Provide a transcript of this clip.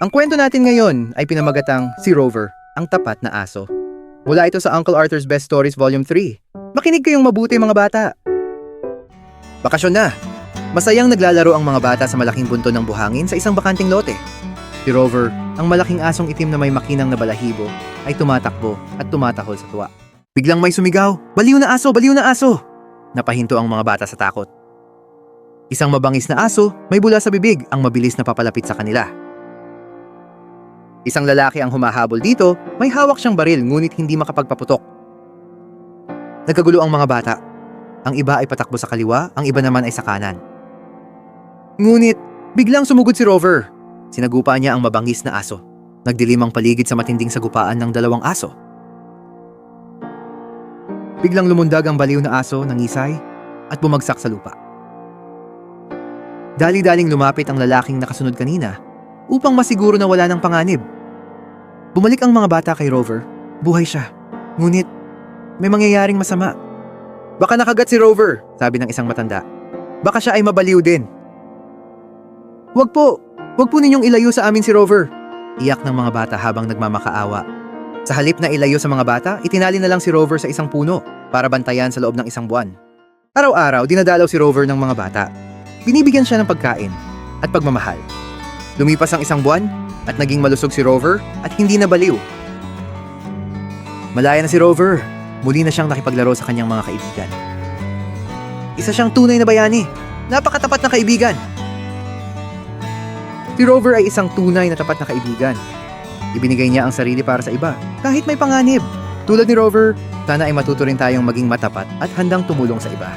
Ang kwento natin ngayon ay pinamagatang si Rover, ang tapat na aso. Mula ito sa Uncle Arthur's Best Stories Volume 3. Makinig kayong mabuti mga bata. Bakasyon na. Masayang naglalaro ang mga bata sa malaking bunto ng buhangin sa isang bakanting lote. Si Rover, ang malaking asong itim na may makinang na balahibo, ay tumatakbo at tumatahol sa tuwa. Biglang may sumigaw, Baliw na aso! Baliw na aso! Napahinto ang mga bata sa takot. Isang mabangis na aso, may bula sa bibig ang mabilis na papalapit sa kanila. Isang lalaki ang humahabol dito, may hawak siyang baril ngunit hindi makapagpaputok. Nagkagulo ang mga bata. Ang iba ay patakbo sa kaliwa, ang iba naman ay sa kanan. Ngunit, biglang sumugod si Rover. Sinagupa niya ang mabangis na aso. Nagdilim ang paligid sa matinding sagupaan ng dalawang aso. Biglang lumundag ang baliw na aso ng isay at bumagsak sa lupa. Dali-daling lumapit ang lalaking nakasunod kanina upang masiguro na wala ng panganib. Bumalik ang mga bata kay Rover. Buhay siya. Ngunit, may mangyayaring masama. Baka nakagat si Rover, sabi ng isang matanda. Baka siya ay mabaliw din. Wag po, wag po ninyong ilayo sa amin si Rover. Iyak ng mga bata habang nagmamakaawa. Sa halip na ilayo sa mga bata, itinali na lang si Rover sa isang puno para bantayan sa loob ng isang buwan. Araw-araw, dinadalaw si Rover ng mga bata. Binibigyan siya ng pagkain at pagmamahal. Lumipas ang isang buwan at naging malusog si Rover at hindi na baliw. Malaya na si Rover. Muli na siyang nakipaglaro sa kanyang mga kaibigan. Isa siyang tunay na bayani. Napakatapat na kaibigan. Si Rover ay isang tunay na tapat na kaibigan. Ibinigay niya ang sarili para sa iba, kahit may panganib. Tulad ni Rover, sana ay matuto rin tayong maging matapat at handang tumulong sa iba.